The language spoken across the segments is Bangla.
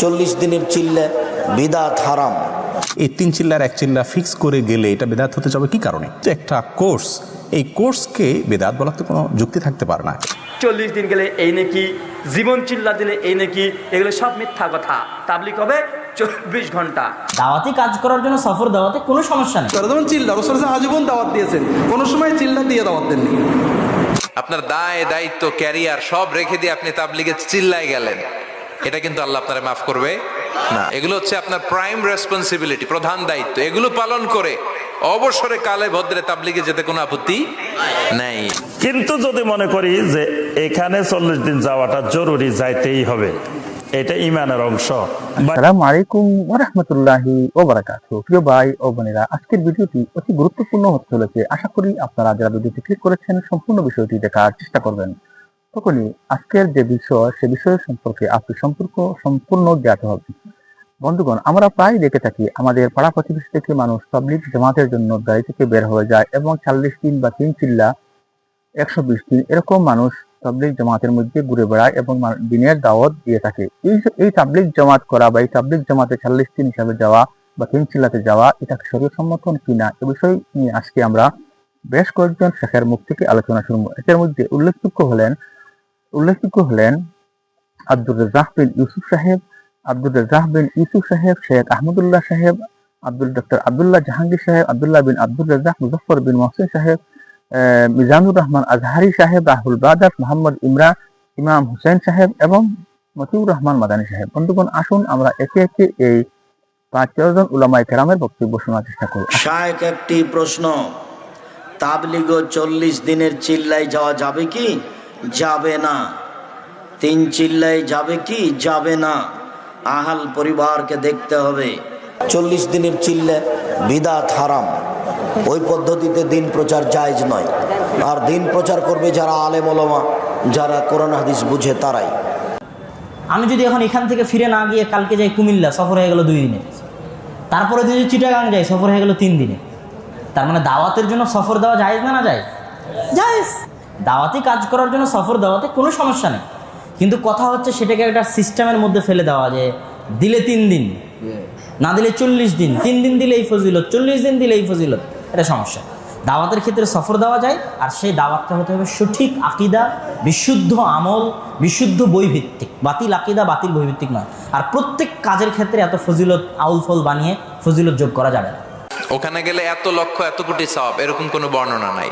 চল্লিশ দিনের চিল্লে বিদাত হারাম। এই তিন চিল্লার এক চিল্লা ফিক্স করে গেলে এটা বেদাত হতে যাবে কি কারণে? যে একটা কোর্স এই কোর্সকে বেদাত বলার তো কোনো যুক্তি থাকতে পারে না। চল্লিশ দিন গেলে এই নাকি জীবন চিল্লা দিলে এই নাকি এগুলো সব মিথ্যা কথা। তাবলিক হবে চব্বিশ ঘণ্টা। দাওয়াতি কাজ করার জন্য সফর দেওয়াতে কোনো সমস্যা নেই। যেমন চিল্লা রসুল আজীবন দাওয়াত দিয়েছেন। কোনো সময় চিল্লা দিয়ে দাওয়াত দেননি। আপনার দায় দায়িত্ব ক্যারিয়ার সব রেখে দিয়ে আপনি তাবলিগে চিল্লাই গেলেন। এটা কিন্তু আল্লাহ আপনারে মাফ করবে। না। এগুলো হচ্ছে আপনার প্রাইম রেসপন্সিবিলিটি প্রধান দায়িত্ব। এগুলো পালন করে অবসরে কালে ভদ্রে তাবলিগে যেতে কোনো আপত্তি নেই। কিন্তু যদি মনে করি যে এখানে চল্লিশ দিন যাওয়াটা জরুরি যাইতেই হবে। এটা ইমানের অংশ। আসসালামু আলাইকুম ওরহমতুল্লাহি ওবারাকাতু। প্রিয় ভাই ও বোনেরা আজকের ভিডিওটি অতি গুরুত্বপূর্ণ হতে চলেছে। আশা করি আপনারা যারা ভিডিওটি ক্লিক করেছেন সম্পূর্ণ বিষয়টি দেখার চেষ্টা করবেন। তখনই আজকের যে বিষয়, সে বিষয় সম্পর্কে আপনি সম্পর্ক সম্পূর্ণ জ্ঞাত হবে। বন্ধুগণ, আমরা প্রায় দেখে থাকি আমাদের পাড়া প্রতিবেশী থেকে মানুষ পাবলিক জামাতের জন্য গাড়ি থেকে বের হয়ে যায় এবং চল্লিশ দিন বা তিন চিল্লা একশো বিশ দিন এরকম মানুষ তাবলিক জামাতের মধ্যে ঘুরে বেড়ায় এবং দিনের দাওয়াত দিয়ে থাকে। এই এই তাবলিক জামাত করা বা এই তাবলিক জামাতে চল্লিশ দিন হিসাবে যাওয়া বা তিন চিল্লাতে যাওয়া, এটা শরীর সম্মতন কিনা এ বিষয় নিয়ে আজকে আমরা বেশ কয়েকজন শেখের মুখ থেকে আলোচনা শুনব। এর মধ্যে উল্লেখযোগ্য হলেন উল্লেখযোগ্য হলেন আব্দুর রাজাক বিন ইউসুফ সাহেব, আব্দুর রাজাক বিন ইউসুফ সাহেব, শেখ আহমদুল্লাহ সাহেব, আব্দুল ডক্টর আবদুল্লাহ জাহাঙ্গীর সাহেব, আব্দুল্লাহ বিন আব্দুর রাজাক মুজফর বিন মহসিন সাহেব মিজানুর রহমান আজহারি সাহেব, রাহুল বাদার মোহাম্মদ ইমরান ইমাম হুসেন সাহেব এবং মতিউর রহমান মাদানী সাহেব। বন্ধুগণ, আসুন আমরা একে একে এই পাঁচ জন উলামাই কেরামের বক্তব্য শোনার চেষ্টা করি। শায়েক একটি প্রশ্ন। তাবলিগ চল্লিশ দিনের চিল্লায় যাওয়া যাবে কি? যাবে না। তিন চিল্লায় যাবে কি? যাবে না। আহাল পরিবারকে দেখতে হবে। চল্লিশ দিনের চিল্লে বিদাত হারাম। ওই পদ্ধতিতে দিন প্রচার জায়জ নয়। আর দিন প্রচার করবে যারা আলেম ওলমা যারা কোরআন হাদিস বুঝে তারাই। আমি যদি এখন এখান থেকে ফিরে না গিয়ে কালকে যাই কুমিল্লা সফর হয়ে গেল দুই দিনে। তারপরে যদি চিটাগাং যাই সফর হয়ে গেল তিন দিনে। তার মানে দাওয়াতের জন্য সফর দেওয়া যায় না না যায় জায়েজ। দাওয়াতি কাজ করার জন্য সফর দেওয়াতে কোনো সমস্যা নেই। কিন্তু কথা হচ্ছে সেটাকে একটা সিস্টেমের মধ্যে ফেলে দেওয়া যে দিলে তিন দিন না দিলে চল্লিশ দিন তিন দিন দিলে এই ফজিলত চল্লিশ দিন দিলে এই ফজিলত এটা সমস্যা। দাওয়াতের ক্ষেত্রে সফর দেওয়া যায় আর সেই দাওয়াতটা হতে হবে সঠিক আকিদা বিশুদ্ধ আমল বিশুদ্ধ বইভিত্তিক। বাতিল আকিদা বাতিল বইভিত্তিক নয়। আর প্রত্যেক কাজের ক্ষেত্রে এত ফজিলত আউল ফল বানিয়ে ফজিলত যোগ করা যাবে না। ওখানে গেলে এত লক্ষ এত কোটি সব এরকম কোনো বর্ণনা নাই।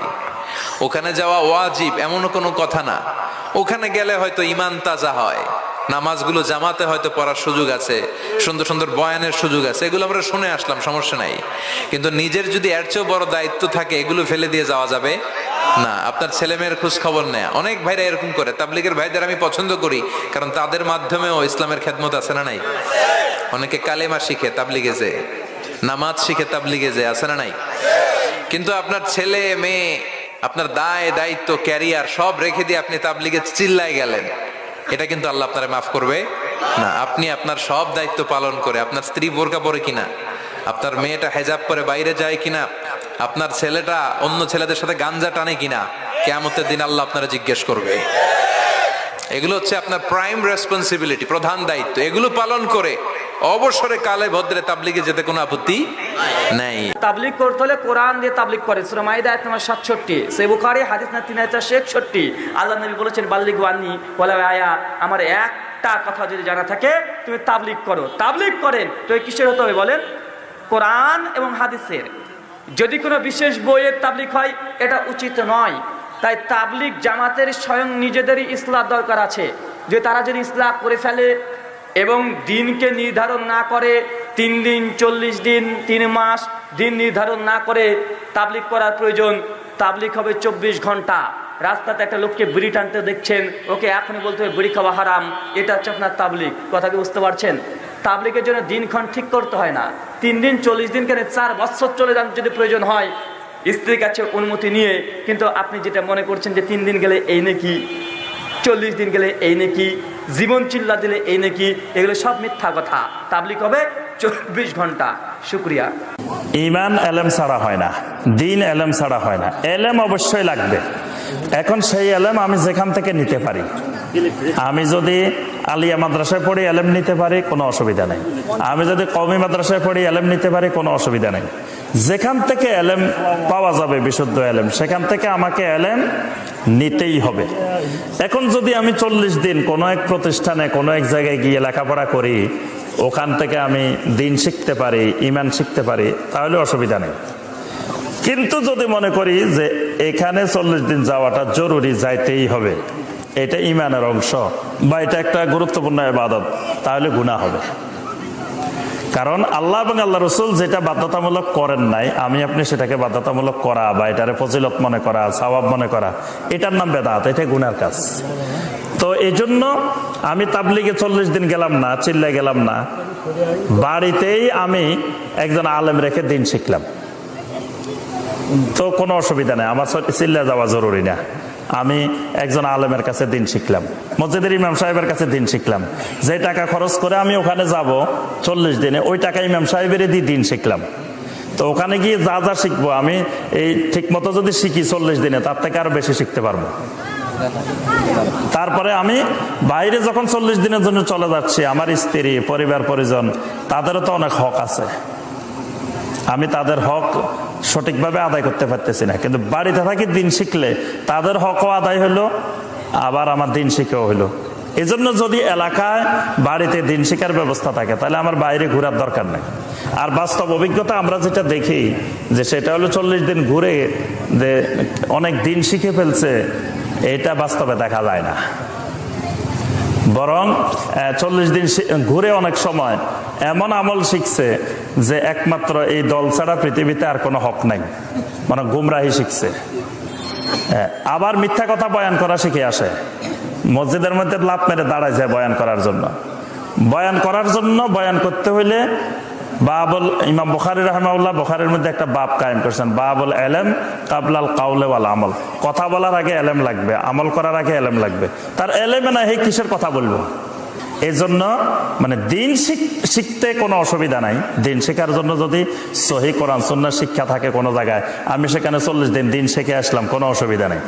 ওখানে যাওয়া ওয়াজিব, এমনও কোনো কথা না। ওখানে গেলে হয়তো ইমান তাজা হয়। নামাজগুলো জামাতে হয়তো পড়ার সুযোগ আছে, সুন্দর সুন্দর বয়ানের সুযোগ আছে, এগুলো আমরা শুনে আসলাম, সমস্যা নাই। কিন্তু নিজের যদি এর চেয়েও বড় দায়িত্ব থাকে, এগুলো ফেলে দিয়ে যাওয়া যাবে? না, আপনার ছেলে মেয়ের খোঁজ খবর নেয়। অনেক ভাইরা এরকম করে। তাবলিগের ভাইদের আমি পছন্দ করি, কারণ তাদের মাধ্যমেও ইসলামের খেদমত আছে না নাই? অনেকে কালেমা শিখে তাবলিগে যে নামাজ শিখে তাবলিগে যে আছে না নাই? কিন্তু আপনার ছেলে, মেয়ে আপনার দায়, দায়িত্ব ক্যারিয়ার সব রেখে দিয়ে আপনি তাবলিগে চিল্লাই গেলেন। এটা কিন্তু আল্লাহ আপনারা মাফ করবে। না, আপনি আপনার সব দায়িত্ব পালন করে, আপনার স্ত্রী বোরকা পরে কিনা, আপনার মেয়েটা হেজাব করে বাইরে যায় কিনা, আপনার ছেলেটা অন্য ছেলেদের সাথে গাঞ্জা টানে কিনা কেমতের দিন আল্লাহ আপনারা জিজ্ঞেস করবে। এগুলো হচ্ছে আপনার প্রাইম রেসপন্সিবিলিটি প্রধান দায়িত্ব। এগুলো পালন করে অবসরে কালে ভদ্রে তাবলিগে যেতে কোনো আপত্তি নেই। তাবলিক করতে হলে কোরআন দিয়ে তাবলিক করে। সুরা মাইদা আয়াত নম্বর সাতষট্টি। সে বুখারি, হাদিস না তিন হাজার একষট্টি আল্লাহ নবী বলেছেন বাল্লিক ওয়ান্নি বলে আয়া। আমার একটা কথা যদি জানা থাকে, তুমি তাবলিক করো। তাবলিক করেন, তো কিসের হতে হবে বলেন? কোরআন এবং হাদিসের। যদি কোনো বিশেষ বইয়ের তাবলিক হয়, এটা উচিত নয়। তাই তাবলিক জামাতের স্বয়ং নিজেদেরই ইসলাহ দরকার আছে। যে তারা যদি ইসলাহ করে ফেলে এবং দিনকে নির্ধারণ না করে তিন দিন, চল্লিশ দিন, তিন মাস দিন নির্ধারণ না করে তাবলিক করার প্রয়োজন। তাবলিক হবে চব্বিশ ঘণ্টা। রাস্তাতে একটা লোককে বিড়ি টানতে দেখছেন, ওকে এখনই বলতে হবে, বিড়ি খাওয়া হারাম, এটা হচ্ছে আপনার তাবলিক কথা কি বুঝতে পারছেন? তাবলিকের জন্য দিনক্ষণ ঠিক করতে হয় না। তিন দিন, চল্লিশ দিন কেন চার বছর চলে যান যদি প্রয়োজন হয়? স্ত্রীর কাছে অনুমতি নিয়ে, কিন্তু আপনি যেটা মনে করছেন যে তিন দিন গেলে এই নাকি, চল্লিশ দিন গেলে এই নাকি জীবন চিল্লা দিলে এই নাকি এগুলো সব মিথ্যা কথা। তাবলিক হবে চব্বিশ ঘণ্টা। শুক্রিয়া। ইমান এলেম ছাড়া হয় না, দিন এলেম ছাড়া হয় না। এলেম অবশ্যই লাগবে। এখন সেই এলেম আমি যেখান থেকে নিতে পারি। আমি যদি আলিয়া মাদ্রাসায় পড়ি, এলেম নিতে পারি, কোনো অসুবিধা নেই। আমি যদি কমি মাদ্রাসায় পড়ি, এলেম নিতে পারি, কোনো অসুবিধা নেই। যেখান থেকে এলেম পাওয়া যাবে, বিশুদ্ধ এলেম, সেখান থেকে আমাকে এলেম নিতেই হবে। এখন যদি আমি চল্লিশ দিন কোনো এক প্রতিষ্ঠানে, কোনো এক জায়গায় গিয়ে লেখাপড়া করি, ওখান থেকে আমি দিন শিখতে পারি, ইমান শিখতে পারি, তাহলে অসুবিধা নেই। কিন্তু যদি মনে করি যে এখানে চল্লিশ দিন যাওয়াটা জরুরি, যাইতেই হবে, এটা ইমানের অংশ বা এটা একটা গুরুত্বপূর্ণ ইবাদত, তাহলে গুণা হবে। কারণ আল্লাহ এবং আল্লাহ রসুল যেটা বাধ্যতামূলক করেন নাই, আমি আপনি সেটাকে বাধ্যতামূলক করা বা এটারে ফজিলত মনে করা, সওয়াব মনে করা, এটার নাম বেদাত, এটা গুনার কাজ। তো এই জন্য আমি তাবলিগে চল্লিশ দিন গেলাম না, চিল্লায় গেলাম না। বাড়িতেই আমি একজন আলেম রেখে দিন শিখলাম। তো কোনো অসুবিধা নেই, আমার চিল্লা যাওয়া জরুরি না। আমি একজন আলেমের কাছে দিন শিখলাম। মসজিদের ইমাম সাহেবের কাছে দিন শিখলাম। যে টাকা খরচ করে আমি ওখানে যাব, চল্লিশ দিনে ওই টাকা ইমাম সাহেবের দিয়ে দিন শিখলাম। তো ওখানে গিয়ে যা যা শিখব আমি, এই ঠিক মতো যদি শিখি চল্লিশ দিনে, তার থেকে আরও বেশি শিখতে পারব। তারপরে আমি বাইরে যখন চল্লিশ দিনের জন্য চলে যাচ্ছি, আমার স্ত্রী, পরিবার, পরিজন, তাদেরও তো অনেক হক আছে। আমি তাদের হক সঠিকভাবে আদায় করতে পারতেছি না। কিন্তু বাড়িতে থাকি দিন শিখলে তাদের হকও আদায় হলো, আবার আমার দিন শিখেও হলো। এজন্য যদি এলাকায় বাড়িতে দিন শিখার ব্যবস্থা থাকে, তাহলে আমার বাইরে ঘোরার দরকার নেই। আর বাস্তব অভিজ্ঞতা আমরা যেটা দেখি, যে সেটা হলো চল্লিশ দিন ঘুরে যে অনেক দিন শিখে ফেলছে, এটা বাস্তবে দেখা যায় না। বরং চল্লিশ দিন ঘুরে অনেক সময় এমন আমল শিখছে যে একমাত্র এই দল ছাড়া পৃথিবীতে আর কোনো হক নাই। মানে গুমরাহি শিখছে। আবার মিথ্যা কথা বয়ান করা শিখে আসে। মসজিদের মধ্যে লাভ মেরে দাঁড়ায় যায় বয়ান করার জন্য। বয়ান করার জন্য বয়ান করতে হইলে বাবুল, ইমাম বুখারি রহমাউল্লাহ বুখারের মধ্যে একটা বাপ কায়েম করছেন, বাবুল এলেম কাবলাল কাউলে ওয়াল আমল। কথা বলার আগে এলেম লাগবে, আমল করার আগে এলেম লাগবে। তার এলেমে না, হে কিসের কথা বলব? এই জন্য মানে দিন শিখ- শিখতে কোনো অসুবিধা নাই। দিন শেখার জন্য যদি সহি কোরআন সন্ন্যাস শিক্ষা থাকে কোনো জায়গায়, আমি সেখানে চল্লিশ দিন দিন শিখে আসলাম, কোনো অসুবিধা নেই।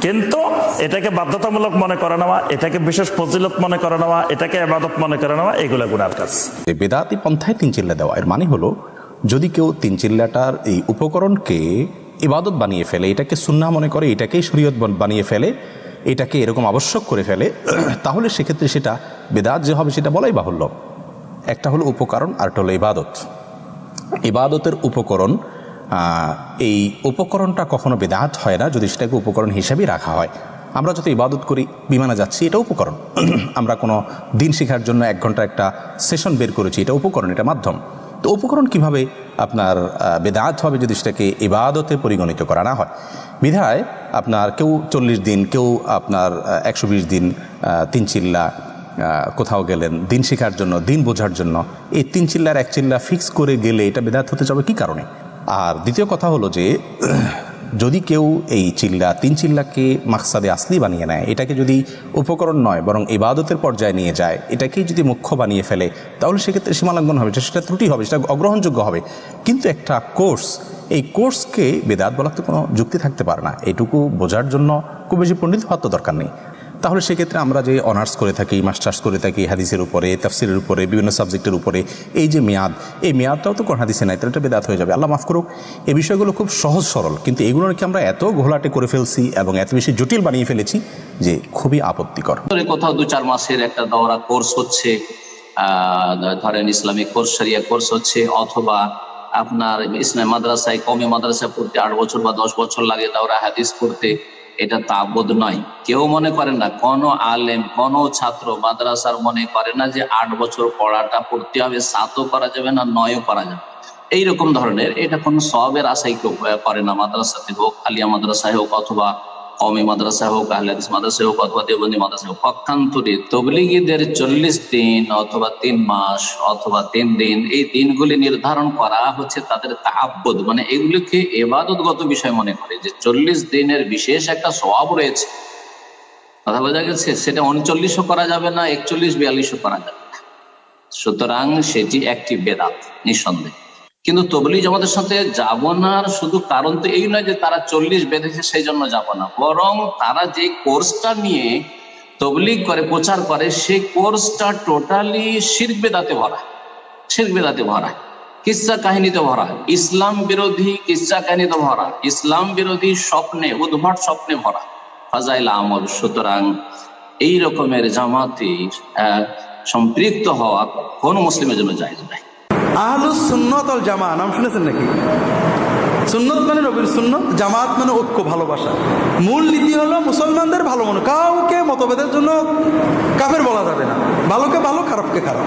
কিন্তু এটাকে বাধ্যতামূলক মনে করে নেওয়া, এটাকে বিশেষ ফজিলত মনে করে নেওয়া, এটাকে আবাদত মনে করে নেওয়া, এগুলো গুণার কাজ। বেদাতি পন্থায় তিন চিল্লা দেওয়া, এর মানে হলো যদি কেউ তিন চিল্লাটার এই উপকরণকে ইবাদত বানিয়ে ফেলে, এটাকে সুন্না মনে করে, এটাকেই শরীয়ত বানিয়ে ফেলে এটাকে এরকম আবশ্যক করে ফেলে, তাহলে সেক্ষেত্রে সেটা বেদাত যে হবে সেটা বলাই বাহুল্য। একটা হলো উপকরণ আর একটা হলো ইবাদত। ইবাদতের উপকরণ এই উপকরণটা কখনো বেদাত হয় না যদি সেটাকে উপকরণ হিসাবেই রাখা হয়। আমরা যত ইবাদত করি, বিমানে যাচ্ছি, এটা উপকরণ। আমরা কোনো দিন শেখার জন্য এক ঘণ্টা একটা সেশন বের করেছি, এটা উপকরণ, এটা মাধ্যম। তো উপকরণ কীভাবে আপনার বেদাত হবে যদি সেটাকে ইবাদতে পরিগণিত করা না হয়। বিধায় আপনার কেউ চল্লিশ দিন, কেউ আপনার একশো বিশ দিন তিন চিল্লা কোথাও গেলেন, দিন শেখার জন্য, দিন বোঝার জন্য, এই তিন চিল্লার, এক চিল্লা ফিক্স করে গেলে এটা বেদাত হতে যাবে কি কারণে? আর দ্বিতীয় কথা হলো যে যদি কেউ এই চিল্লা, তিন চিল্লাকে মাকসাদে আসলি বানিয়ে নেয়, এটাকে যদি উপকরণ নয়, বরং ইবাদতের পর্যায়ে নিয়ে যায়, এটাকেই যদি মুখ্য বানিয়ে ফেলে, তাহলে সেক্ষেত্রে সীমালঙ্ঘন হবে, সেটা ত্রুটি হবে, সেটা অগ্রহণযোগ্য হবে। কিন্তু একটা কোর্স, এই কোর্সকে বেদাত বলার তো কোনো যুক্তি থাকতে পারে না। এটুকু বোঝার জন্য খুব বেশি পণ্ডিত হওয়ার তো দরকার নেই। তাহলে সেক্ষেত্রে আমরা যে অনার্স করে থাকি মাস্টার্স করে থাকি হাদিসের উপরে, তাফসিরের উপরে, বিভিন্ন সাবজেক্টের উপরে, এই যে মেয়াদ, এই মেয়াদটাও তো কোন হাদিসে নাই, তাহলে এটা বেদাত হয়ে যাবে। আল্লাহ মাফ করুক, এই বিষয়গুলো খুব সহজ সরল, কিন্তু এগুলো নাকি আমরা এত ঘোলাটে করে ফেলছি এবং এত বেশি জটিল বানিয়ে ফেলেছি যে খুবই আপত্তিকর। কোথাও দু চার মাসের একটা দৌড়া কোর্স হচ্ছে ধরেন ইসলামিক কোর্স সারিয়া কোর্স হচ্ছে, অথবা আপনার ইসলাম মাদ্রাসায় কমে মাদ্রাসায় পড়তে আট বছর বা দশ বছর লাগে দাওরা হাদিস পড়তে। এটা তাবোধ নয়। কেউ মনে করেন না, কোন আলেম, কোন ছাত্র মাদ্রাসার মনে করে না যে আট বছর পড়াটা পড়তে হবে, সাতও করা যাবে না, নয়ও করা যাবে। এইরকম ধরনের, এটা কোনো সবের আশাই কেউ করে না মাদ্রাসাতে হোক আলিয়া মাদ্রাসায় হোক অথবা কমি মাদ্রাসা হোক আহলাদিস মাদ্রাসা হোক, অথবা দেবন্দী মাদ্রাসা হোক পক্ষান্তরে তবলিগীদের চল্লিশ দিন অথবা তিন মাস অথবা তিন দিন এই দিনগুলি নির্ধারণ করা হচ্ছে তাদের তাহাব্বদ মানে এগুলিকে এবাদতগত বিষয় মনে করে যে চল্লিশ দিনের বিশেষ একটা স্বভাব রয়েছে। কথা বোঝা গেছে? সেটা উনচল্লিশও করা যাবে না, একচল্লিশ, বিয়াল্লিশও করা যাবে না। সুতরাং সেটি একটি বেদাত, নিঃসন্দেহে। কিন্তু তবলি জামাতের সাথে যাব না শুধু কারণ তো এই নয় যে তারা চল্লিশ বেঁধেছে, সেই জন্য যাব না। বরং তারা যে কোর্সটা নিয়ে তবলিগ করে, প্রচার করে সেই কোর্সটা টোটালি শির্ক বেদাতে ভরা। শির্ক বেদাতে ভরা। কিসা কাহিনীতে ভরা। ইসলাম বিরোধী কিসা কাহিনীতে ভরা। ইসলাম বিরোধী স্বপ্নে, উদ্ভট স্বপ্নে ভরা। ফাজাইল আমল। সুতরাং এই রকমের জামাতে সম্পৃক্ত হওয়া কোন মুসলিমের জন্য যায় নাই। আহলুস সুন্নত জামা নাম শুনেছেন নাকি? সুন্নত মানে নবীর সুন্নত, জামাত মানে ঐক্য, ভালোবাসা। মূল নীতি হলো মুসলমানদের ভালো মনে, কাউকে মতভেদের জন্য কাফের বলা যাবে না। ভালোকে ভালো, খারাপকে খারাপ।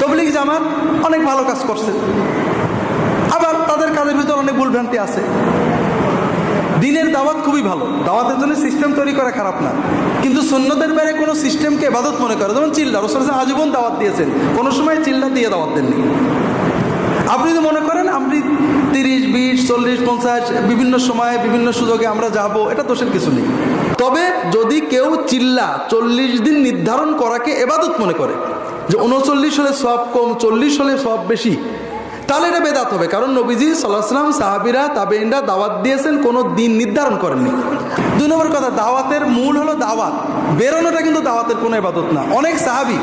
তবলিগ জামাত অনেক ভালো কাজ করছে। আবার তাদের কাজের ভিতর অনেক ভুলভ্রান্তি আছে। দিনের দাওয়াত খুবই ভালো। দাওয়াতের জন্য সিস্টেম তৈরি করা খারাপ না। কিন্তু সুন্নতের বাইরে কোনো সিস্টেমকে এবাদত মনে করে। যেমন চিল্লা। রসুল আজীবন দাওয়াত দিয়েছেন। কোনো সময় চিল্লা দিয়ে দাওয়াত দেননি। আপনি যদি মনে করেন, আপনি তিরিশ, বিশ, চল্লিশ, পঞ্চাশ, বিভিন্ন সময়ে, বিভিন্ন সুযোগে আমরা যাব, এটা দোষের কিছু নেই। তবে যদি কেউ চিল্লা চল্লিশ দিন নির্ধারণ করাকে এবাদত মনে করে, যে উনচল্লিশ হলে সব কম, চল্লিশ হলে সব বেশি তাহলে এটা বেদাত হবে। কারণ নবীজি সাল্লাহাম সাহাবিরা তাবেইনরা দাওয়াত দিয়েছেন, কোনো দিন নির্ধারণ করেননি। দুই নম্বর কথা, দাওয়াতের মূল হলো দাওয়াত। বেরোনোটা কিন্তু দাওয়াতের কোনো এবাদত না। অনেক সাহাবি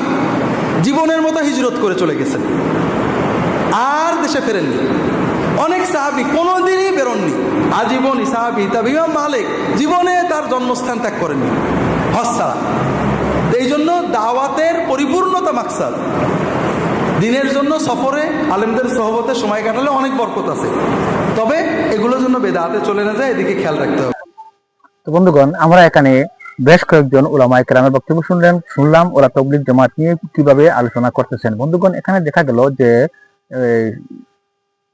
জীবনের মতো হিজরত করে চলে গেছেন। আর দেশে ফেরেননি। অনেক সাহাবি কোনোদিনই বেরোননি। আজীবনই সাহাবি তবে ইমাম মালিক জীবনে তার জন্মস্থান ত্যাগ করেননি। হজ এই জন্য দাওয়াতের পরিপূর্ণতা মাকসাদ। দিনের জন্য সফরে আলেমদের সহবতে সময় কাটালে অনেক বরকত আছে। তবে এগুলোর জন্য বেদাতে চলে না যায়, এদিকে খেয়াল রাখতে হবে। তো বন্ধুগণ, আমরা এখানে বেশ কয়েকজন ওলামায় কেরামের বক্তব্য শুনলেন, শুনলাম, ওরা তবলিক জামাত নিয়ে কীভাবে আলোচনা করতেছেন। বন্ধুগণ, এখানে দেখা গেল যে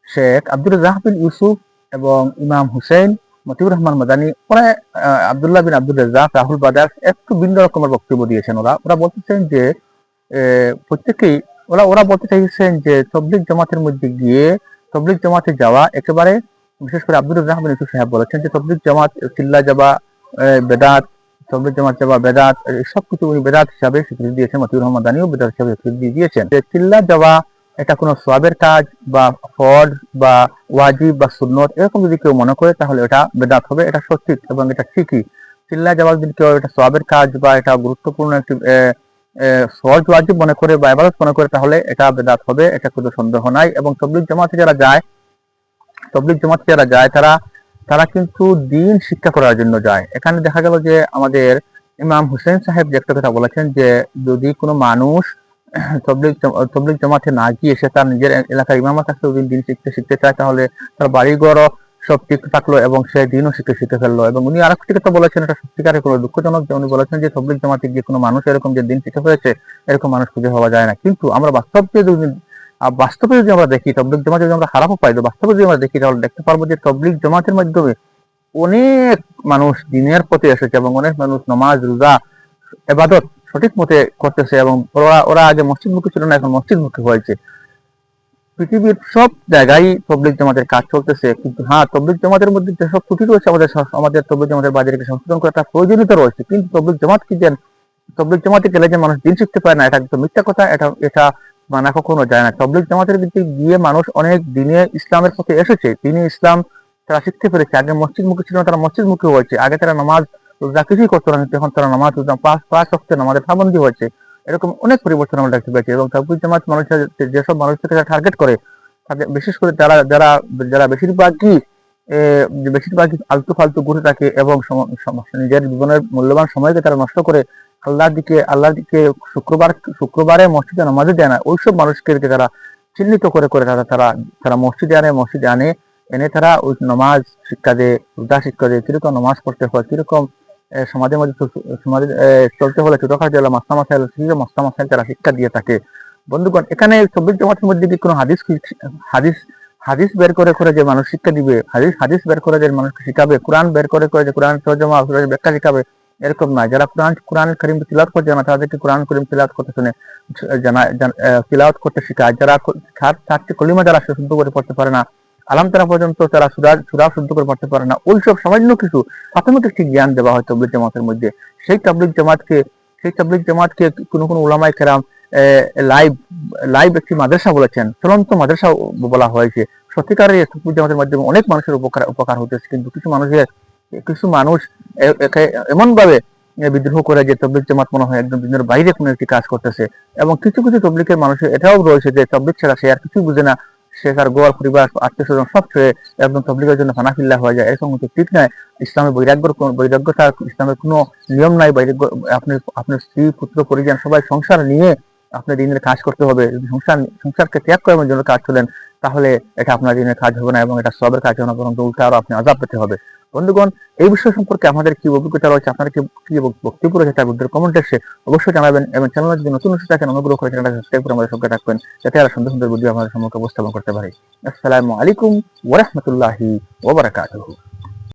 শেখ আব্দুর রাজাহ বিন ইউসুফ এবং ইমাম হুসেন মতিউর রহমান মাদানী, ওরা আব্দুল্লাহ বিন আব্দুল রাজাক রাহুল বাদাস একটু ভিন্ন রকমের বক্তব্য দিয়েছেন ওরা। ওরা বলতেছেন যে প্রত্যেকেই ওরা ওরা বলতে চাইছেন যে তবলিক জামাতের মধ্যে গিয়ে তবলিক জামাতে যাওয়া একেবারে, বিশেষ করে আব্দুর রহমান ইউসুফ সাহেব বলেছেন যে তবলিক জামাত, চিল্লা যাবা বেদাত তবলিক জামাত যাবা, বেদাত এই সব কিছু উনি বেদাত হিসাবে স্বীকৃতি দিয়েছেন, মতিউর রহমান দানিও বেদাত হিসাবে স্বীকৃতি দিয়েছেন। যে চিল্লা যাওয়া এটা কোনো সোয়াবের কাজ বা ফরজ বা ওয়াজিব বা সুন্নত, এরকম যদি কেউ মনে করে তাহলে এটা বেদাত হবে, এটা সঠিক এবং এটা ঠিকই। চিল্লা যাওয়া যদি কেউ, এটা সোয়াবের কাজ বা এটা গুরুত্বপূর্ণ একটি ফরজ ওয়াজিব মনে করে বা ইবাদত মনে করে, তাহলে এটা বেদাত হবে, এটা কোনো সন্দেহ নাই। এবং তবলিক জামাতে যারা যায় তবলিক জামাতে যারা যায়, তারা তারা কিন্তু দিন শিক্ষা করার জন্য যায়। এখানে দেখা গেল যে আমাদের ইমাম হুসেন সাহেব যে একটা কথা বলেছেন যে, যদি কোনো মানুষ তবলিক তবলিক জামাতে না গিয়ে সে তার নিজের এলাকার ইমামের কাছে দিন শিখতে শিখতে চায়, তাহলে তার বাড়িঘরও সব ঠিক থাকল এবং সে দিনও শিখতে শিখে ফেলল। এবং উনি আরেকটি কথা বলেছেন, এটা সত্যিকারের কোনো দুঃখজনক যে উনি বলেছেন যে তবলিক জামাতে গিয়ে কোনো মানুষ এরকম যে দিন শিখে হয়েছে, এরকম মানুষ খুঁজে পাওয়া যায় না। কিন্তু আমরা বাস্তব যদি বাস্তবে যদি আমরা দেখি তবলিক জামাত যদি আমরা খারাপও পাই বাস্তবে যদি আমরা দেখি, তাহলে দেখতে পারব যে তবলিক জামাতের মাধ্যমে অনেক মানুষ দিনের পথে এসেছে এবং অনেক মানুষ নমাজ, রোজা, এবাদত সঠিক মতে করতেছে এবং ওরা ওরা আগে মসজিদ মুখী ছিল না, এখন মসজিদ মুখী হয়েছে। পৃথিবীর সব জায়গায় তবলিক জামাতের কাজ চলতেছে, কিন্তু হ্যাঁ তবলিক জামাতের মধ্যে যেসব ত্রুটি রয়েছে আমাদের আমাদের তবলিক জামাতের বাজারে সংশোধন করাটা প্রয়োজনীয়তা রয়েছে, কিন্তু তবলিক জামাত কি যেন তবলিক জামাতে গেলে যে মানুষ দিন শিখতে পারে না, এটা একদম মিথ্যা কথা, এটা এটা মানা কখনো যায় না। তবলিক জামাতের দিকে গিয়ে মানুষ অনেক দিনে ইসলামের পথে এসেছে, দিনে ইসলাম তারা শিখতে পেরেছে, আগে মসজিদ মুখী ছিল তারা মসজিদ মুখী হয়েছে, আগে তারা নামাজ রোজা কিছুই করতো না এখন তারা নামাজ পাঁচ পাঁচ অক্টে নামাজের পাবন্দি হয়েছে এরকম অনেক পরিবর্তন আমরা দেখতে পাচ্ছি এবং তবলিক জামাত মানুষের যেসব মানুষকে তারা টার্গেট করে তাদের বিশেষ করে যারা যারা যারা বেশিরভাগই বেশিরভাগই আলতু ফালতু ঘুরে থাকে এবং নিজের জীবনের মূল্যবান সময়কে তারা নষ্ট করে আল্লাহর দিকে আল্লাহর দিকে শুক্রবার, শুক্রবারে মসজিদে নামাজে দেয় না। ওইসব মানুষকে তারা চিহ্নিত করে করে তারা তারা তারা মসজিদে আনে মসজিদে আনে, এনে তারা ওই নামাজ শিক্ষা দেয়, রোজা শিক্ষা দেয়, কীরকম নামাজ পড়তে হয়, কীরকম সমাজের মধ্যে চল- সমাজে চলতে হলে ছোটখাটো হলে মাস্তা সেরকম মাস্তা মাসাইল তারা শিক্ষা দিয়ে থাকে। বন্ধুগণ, এখানে চব্বিশ জমাতের মধ্যে কি কোনো হাদিস হাদিস হাদিস বের করে করে যে মানুষ শিক্ষা দিবে, হাদিস হাদিস বের করে যে মানুষকে শিখাবে, কোরআন বের করে করে যে কোরআন তর্জমা ব্যাখ্যা শিখাবে, এরকম না যারা কোরআন কোরআন করিম তিলাওয়াত করতে জানা তাদেরকে কোরআন করিম তিলাওয়াত করতে শুনে, জানা তিলাওয়াত করতে শেখায়। যারা চার- কলিমা যারা শুদ্ধ করে পড়তে পারে না আলাম তারা পর্যন্ত তারা সুরা সুরা শুদ্ধ করে পড়তে পারে না। ওই সব সামান্য কিছু প্রাথমিক একটি জ্ঞান দেওয়া হয় তবলিক জামাতের মধ্যে। সেই তবলিক জামাতকে, সেই তবলিক জামাতকে কোনো কোনো উলামাই কেরাম লাইভ লাইভ একটি মাদ্রাসা বলেছেন। চলন্ত মাদ্রাসা বলা হয়েছে। সত্যিকারের এই তবলিগ জামাতের মাধ্যমে অনেক মানুষের উপকার উপকার হতেছে। কিন্তু কিছু মানুষের, কিছু মানুষ এমন ভাবে বিদ্রোহ করে যে তবলিক জামাত মনে হয় একদম দিনের বাইরে কোনো একটি কাজ করতেছে। এবং কিছু কিছু তবলিকের মানুষের এটাও রয়েছে যে তবলিক ছাড়া সে আর কিছু বুঝে না। সে তার গোয়ার পরিবার, আত্মীয় স্বজন সব ছেড়ে একদম তবলিগের জন্য ফানাফিল্লা হয়ে যায়। এরকম কিন্তু ঠিক নয় ইসলামের বৈরাগ্য বৈরাগ্যতা ইসলামের কোনো নিয়ম নাই। বৈরাগ্য আপনি আপনার স্ত্রী, পুত্র, পরিজন সবাই সংসার নিয়ে আপনার দিনের কাজ করতে হবে। যদি সংসার সংসারকে ত্যাগ করার জন্য কাজ চলেন তাহলে এটা আপনার দিনের কাজ হবে না এবং এটা সবের কাজ হবে না, বরং উল্টা আরও আপনি আজাব পেতে হবে। বন্ধুগণ, এই বিষয় সম্পর্কে আমাদের কি অভিজ্ঞতা রয়েছে, আপনারা কি কি বক্তব্য রয়েছে তার ভিতরে কমেন্ট এসে অবশ্যই জানাবেন এবং চ্যানেলে যদি নতুন এসে থাকেন, অনুগ্রহ করে চ্যানেলটা সাবস্ক্রাইব করে আমাদের সঙ্গে থাকবেন, যাতে আরও সুন্দর সুন্দর বুদ্ধি আমাদের সম্মুখে উপস্থাপন করতে পারি। আসসালামু আলাইকুম ওরহমতুল্লাহি ওবরাকাতুহু